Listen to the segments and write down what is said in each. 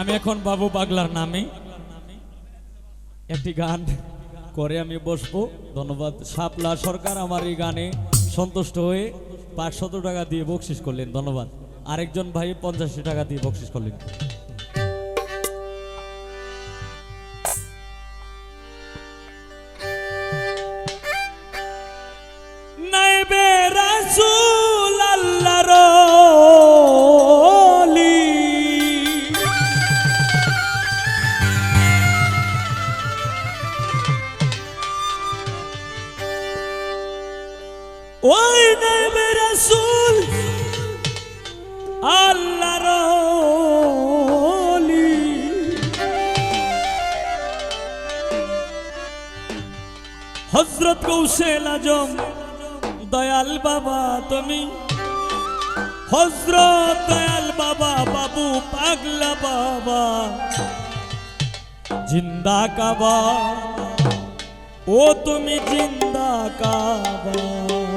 আমি এখন বাবু বাগলার নামে। একটি গান করে আমি বসবো। ধন্যবাদ। সাপলা সরকার আমার এই গানে সন্তুষ্ট হয়ে পাঁচশত টাকা দিয়ে বকশিস করলেন। ধন্যবাদ। আরেকজন ভাই পঞ্চাশি টাকা দিয়ে বকশিস করলেন। নাই বেড়া হজরত কৌশেল আজম, দয়াল বাবা তুমি। হজরত দয়াল বাবা, বাবু পাগলা বাবা। জিন্দা কাবা, ও তুমি জিন্দা কাবা।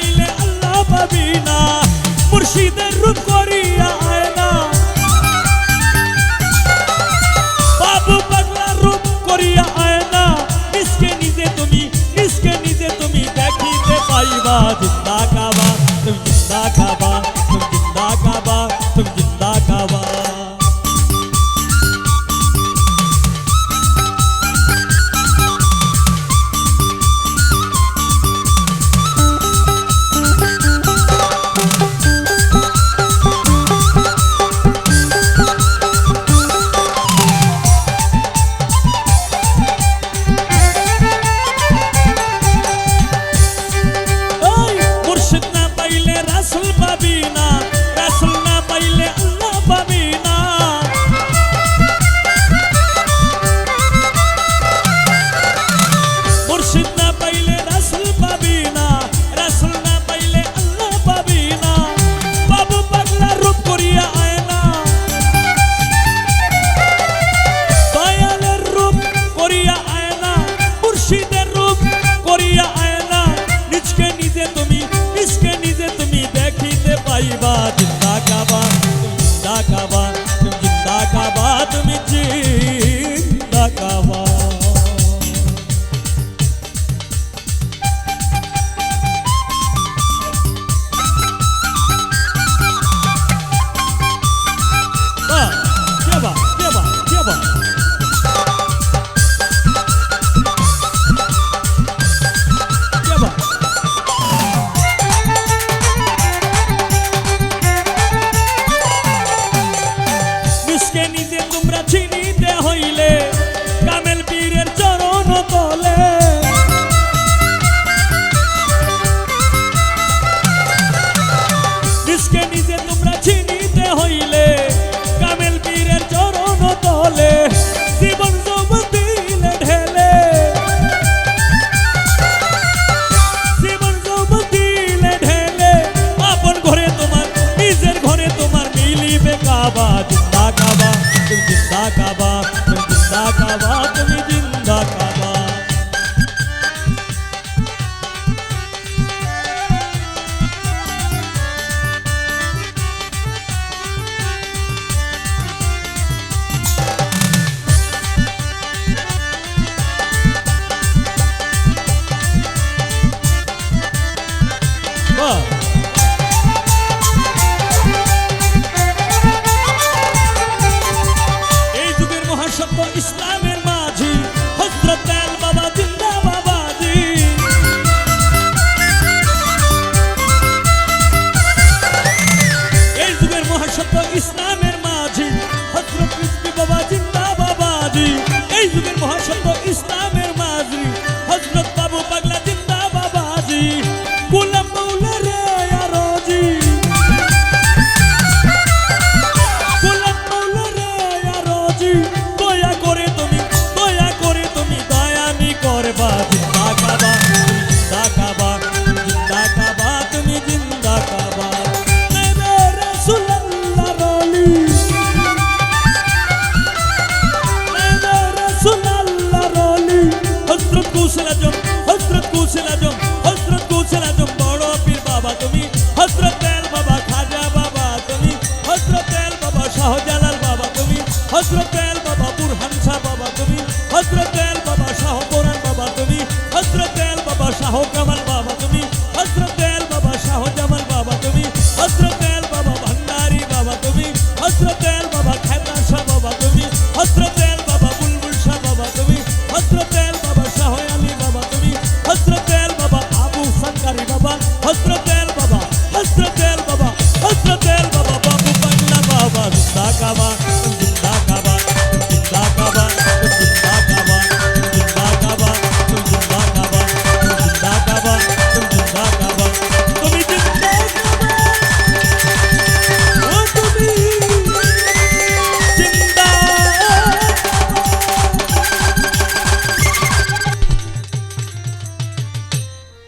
চাইলে আল্লাহ পাবি না, মুর্শিদের রূপ করিয়া আয় না। বাবু পাগলার রূপ করিয়া আয় না, নিজকে নিজে তুমি, নিজকে নিজে তুমি দেখিতে পাইবা, জিন্দা কাবা, তুমি জিন্দা কাবা। que ni te ইসলামের মাঝি, হজরত আল বাবা জিন্দা বাবাজি এই যুগের মহাসত্য ইসলামের মাঝি, হজরত বাবা জিন্দা বাবাজি এই যুগের মহাসত্য ইসলামের কুশল আজম হযরত কুশল আজম হযরত কুশল আজম বড় পীর বাবা তুমি হজরত বাবা, খাজা বাবা তুমি, হযরত এল বাবা, শাহজালাল বাবা তুমি, হযরত এল বাবা, বুরহান শাহ বাবা তুমি, হযরত এল বাবা, শাহ কোরআন বাবা তুমি, হযরত বাবা, শাহ কামাল